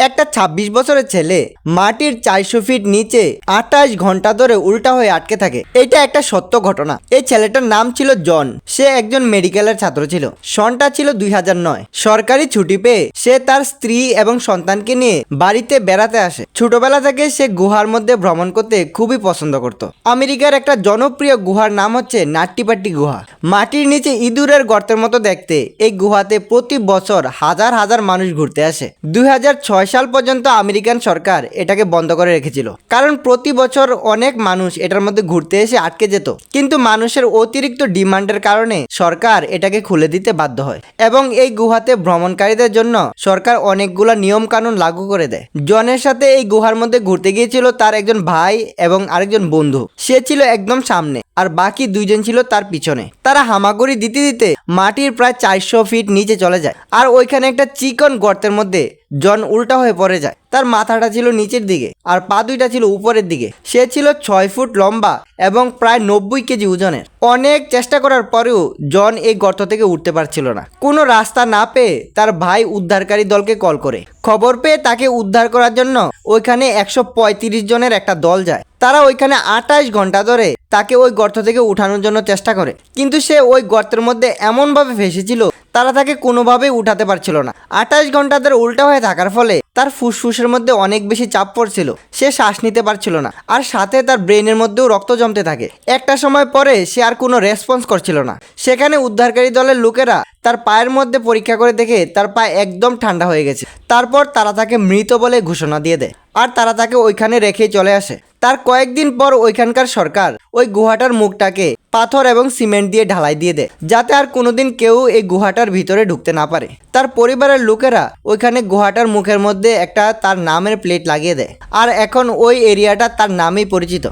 একটা ২৬ বছরের ছেলে মাটির চারশো ফিট নিচে আঠাশ ঘণ্টা ধরে উল্টা হয়ে আটকে থাকে। এটা একটা সত্য ঘটনা। এই ছেলেটার নাম ছিল জন। সে একজন মেডিকেলের ছাত্র ছিল। সনটা ছিল দুই নয়। সরকারি ছুটি পেয়ে সে তার স্ত্রী এবং সন্তানকে নিয়ে বাড়িতে বেড়াতে আসে। ছোটবেলা থেকে সে গুহার মধ্যে ভ্রমণ করতে খুবই পছন্দ করত। আমেরিকার একটা জনপ্রিয় গুহার নাম হচ্ছে নাট্টিপাট্টি গুহা। মাটির নিচে ইঁদুরের গর্তের মতো দেখতে এই গুহাতে প্রতি বছর হাজার হাজার মানুষ ঘুরতে আসে। দুই হাজার ছয় সাল পর্যন্ত আমেরিকান সরকার এটাকে বন্ধ করে রেখেছিল। কারণ প্রতি বছর অনেক মানুষ এটার মধ্যে ঘুরতে এসে আটকে যেত। কিন্তু মানুষের অতিরিক্ত ডিমান্ডের কারণে সরকার এটাকে খুলে দিতে বাধ্য হয় এবং এই গুহাতে ভ্রমণকারীদের জন্য সরকার অনেকগুলো নিয়ম কানুন লাগু করে দেয়। জনের সাথে এই গুহার মধ্যে ঘুরতে গিয়েছিল তার একজন ভাই এবং আরেকজন বন্ধু। সে ছিল একদম সামনে আর বাকি দুইজন ছিল তার পিছনে। তারা হামাগুড়ি দিতে দিতে মাটির প্রায় চারশো ফিট নিচে চলে যায়। আর ওইখানে একটা চিকন গর্তের মধ্যে জন উল্টা হয়ে পড়ে যায়। তার মাথাটা ছিল নিচের দিকে আর পা দুইটা ছিল উপরের দিকে। সে ছিল ছয় ফুট লম্বা এবং প্রায় নব্বই কেজি ওজনের। অনেক চেষ্টা করার পরেও জন এই গর্ত থেকে উঠতে পারছিল না। কোনো রাস্তা না পেয়ে তার ভাই উদ্ধারকারী দলকে কল করে। খবর পেয়ে তাকে উদ্ধার করার জন্য ওইখানে একশো পঁয়ত্রিশ জনের একটা দল যায়। তারা ওইখানে আঠাশ ঘণ্টা ধরে তাকে ওই গর্ত থেকে উঠানোর জন্য চেষ্টা করে। কিন্তু সে ওই গর্তের মধ্যে এমনভাবে ফেসেছিল তারা তাকে কোনোভাবেই উঠাতে পারছিল না। আঠাশ ঘণ্টা ধরে উল্টা হয়ে থাকার ফলে তার ফুসফুসের মধ্যে অনেক বেশি চাপ পড়ছিল। সে শ্বাস নিতে পারছিল না আর সাথে তার ব্রেনের মধ্যেও রক্ত জমতে থাকে। একটা সময় পরে সে আর কোনো রেসপন্স করছিল না। সেখানে উদ্ধারকারী দলের লোকেরা তার পায়ের মধ্যে পরীক্ষা করে দেখে তার পা একদম ঠান্ডা হয়ে গেছে। তারপর তারা তাকে মৃত বলে ঘোষণা দিয়ে দেয়। আর তারা তাকে ওইখানে রেখেই চলে আসে। তার কয়েকদিন পর ওইখানকার সরকার ওই গুহাটার মুখটাকে পাথর এবং সিমেন্ট দিয়ে ঢালাই দিয়ে দেয়, যাতে আর কোনোদিন কেউ এই গুহাটার ভিতরে ঢুকতে না পারে। তার পরিবারের লোকেরা ওইখানে গুহাটার মুখের মধ্যে একটা তার নামের প্লেট লাগিয়ে দেয়। আর এখন ওই এরিয়াটা তার নামেই পরিচিত।